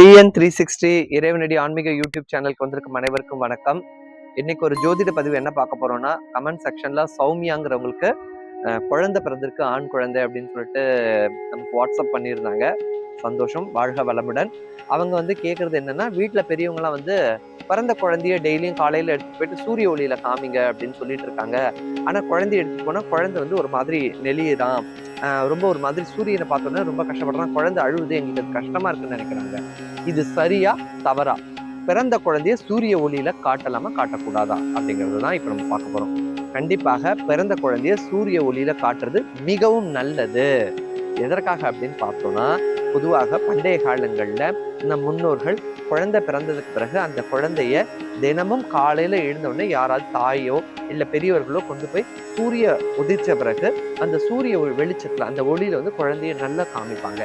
TN three sixty இறைவனடி ஆன்மீக YouTube சேனலுக்கு வந்திருக்கும் அனைவருக்கும் வணக்கம். இன்னைக்கு ஒரு ஜோதிட பதிவு என்ன பார்க்க போறோம்னா கமெண்ட் செக்ஷன்ல சௌமியாங்கிறவங்களுக்கு குழந்தை பிறந்திருக்கு ஆண் குழந்தை அப்படின்னு சொல்லிட்டு நமக்கு வாட்ஸ்அப் பண்ணியிருந்தாங்க. சந்தோஷம் வாழ்க வளமுடன். அவங்க வந்து கேட்கறது என்னன்னா வீட்டில் பெரியவங்களாம் வந்து பிறந்த குழந்தைய டெய்லியும் காலையில் எடுத்துட்டு போயிட்டு சூரிய ஒளியில காமிங்க அப்படின்னு சொல்லிட்டு இருக்காங்க. ஆனால் குழந்தைய எடுத்துட்டு போனால் குழந்தை வந்து ஒரு மாதிரி நெளியுதான். ரொம்ப ஒரு மாதிரி சூரியனை பார்த்தோன்னே ரொம்ப கஷ்டப்படுறான். குழந்தை அழுகுது எங்களுக்கு கஷ்டமாக கஷ்டமா இருக்குன்னு நினைக்கிறாங்க. இது சரியா தவறா? பிறந்த குழந்தைய சூரிய ஒளியில காட்டலாமா காட்டக்கூடாதா? அப்படிங்கிறது தான் இப்போ நம்ம பார்க்க போறோம். கண்டிப்பாக பிறந்த குழந்தைய சூரிய ஒளியில காட்டுறது மிகவும் நல்லது. எதற்காக அப்படின்னு பார்த்தோம்னா பொதுவாக பண்டைய காலங்களில் நம் முன்னோர்கள் குழந்தை பிறந்ததுக்கு பிறகு அந்த குழந்தைய தினமும் காலையில் எழுந்தவுடனே யாராவது தாயோ இல்லை பெரியவர்களோ கொண்டு போய் சூரிய உதிச்ச பிறகு அந்த சூரிய வெளிச்சத்தில் அந்த ஒளியில வந்து குழந்தைய நல்லா காமிப்பாங்க.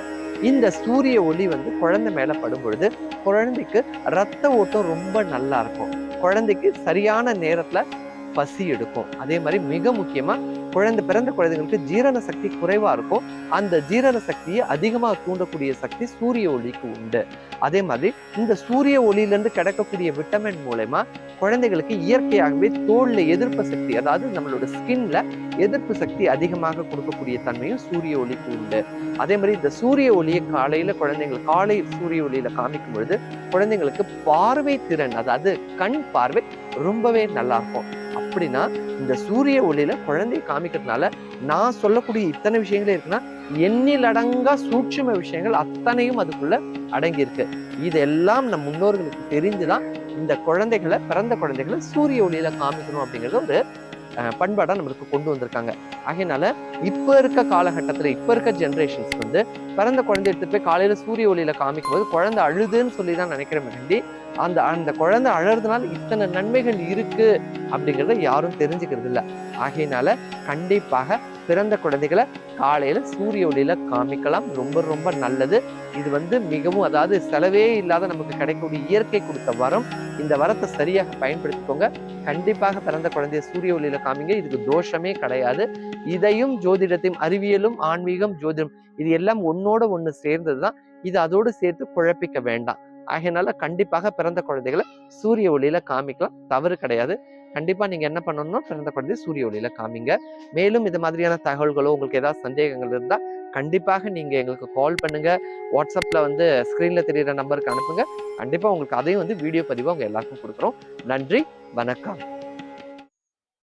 இந்த சூரிய ஒளி வந்து குழந்தை மேலே படும் பொழுது குழந்தைக்கு ரத்த ஓட்டம் ரொம்ப நல்லா இருக்கும். குழந்தைக்கு சரியான நேரத்தில் பசி எடுக்கும். அதே மாதிரி மிக முக்கியமாக குழந்தை பிறந்த குழந்தைங்களுக்கு ஜீரண சக்தி குறைவா இருக்கும். அந்த ஜீரண சக்தியை அதிகமாக தூண்டக்கூடிய சக்தி சூரிய ஒளிக்கு உண்டு. அதே மாதிரி இந்த சூரிய ஒளியிலிருந்து கிடைக்கக்கூடிய விட்டமின் மூலயமா குழந்தைகளுக்கு இயற்கையாகவே தோல்ல எதிர்ப்பு சக்தி அதாவது நம்மளோட ஸ்கின்ல எதிர்ப்பு சக்தி அதிகமாக கொடுக்கக்கூடிய தன்மையும் சூரிய ஒளிக்கு உண்டு. அதே மாதிரி இந்த சூரிய ஒளியை காலையில குழந்தைங்களுக்கு காலை சூரிய ஒளியில காமிக்கும் பொழுது குழந்தைங்களுக்கு பார்வை திறன் அதாவது கண் பார்வை ரொம்பவே நல்லா இருக்கும். அப்படின்னா இந்த சூரிய ஒளியில குழந்தையை காமிக்கிறதுனால நான் சொல்லக்கூடிய இத்தனை விஷயங்களே இருக்குன்னா எண்ணிலடங்கா சூட்சும விஷயங்கள் அத்தனையும் அதுக்குள்ள அடங்கி இருக்கு இதெல்லாம் நம் முன்னோர்களுக்கு தெரிஞ்சுதான் இந்த குழந்தைகளை பிறந்த குழந்தைகளை சூரிய ஒளியில காமிக்கணும் அப்படிங்கிறது ஒரு பண்பாடாக நம்மளுக்கு கொண்டு வந்திருக்காங்க. ஆகையினால இப்போ இருக்க காலகட்டத்தில் இப்போ இருக்க ஜென்ரேஷன்ஸ் வந்து பிறந்த குழந்தை எடுத்து போய் காலையில் சூரிய ஒளியில் காமிக்கும் போது குழந்தை அழுதுன்னு சொல்லி தான் நினைக்கிறேன் வேண்டி அந்த அந்த குழந்தை அழறதுனால இத்தனை நன்மைகள் இருக்கு அப்படிங்கிறத யாரும் தெரிஞ்சுக்கிறது இல்லை ஆகையினால கண்டிப்பாக பிறந்த குழந்தைகளை காலையில் சூரிய ஒளியில் காமிக்கலாம். ரொம்ப ரொம்ப நல்லது. இது வந்து மிகவும் அதாவது செலவே இல்லாத நமக்கு கிடைக்கக்கூடிய இயற்கை கொடுத்த வரம். இந்த வரத்தை சரியாக பயன்படுத்திக்கோங்க. கண்டிப்பாக பிறந்த குழந்தைய சூரிய ஒளியில் காமிங்க. இதுக்கு தோஷமே கிடையாது. இதையும் ஜோதிடத்தையும் அறிவியலும் ஆன்மீகம் ஜோதிடம் இது எல்லாம் ஒன்னோட சேர்ந்தது தான் இது அதோடு சேர்த்து குழப்பிக்க வேண்டாம். ஆகையினால கண்டிப்பாக பிறந்த குழந்தைகளை சூரிய ஒளியில காமிக்கலாம். தவறு கிடையாது. கண்டிப்பாக நீங்கள் என்ன பண்ணணும்னா பிறந்த குழந்தை சூரிய ஒளியில் காமிங்க. மேலும் இது மாதிரியான தகவல்களோ உங்களுக்கு ஏதாவது சந்தேகங்கள் இருந்தால் கண்டிப்பாக நீங்கள் எங்களுக்கு கால் பண்ணுங்க. வாட்ஸ்அப்பில் வந்து ஸ்க்ரீனில் தெரிகிற நம்பருக்கு அனுப்புங்க. கண்டிப்பாக உங்களுக்கு அதையும் வந்து வீடியோ பதிவாக உங்கள் எல்லாருக்கும் கொடுக்குறோம். நன்றி வணக்கம்.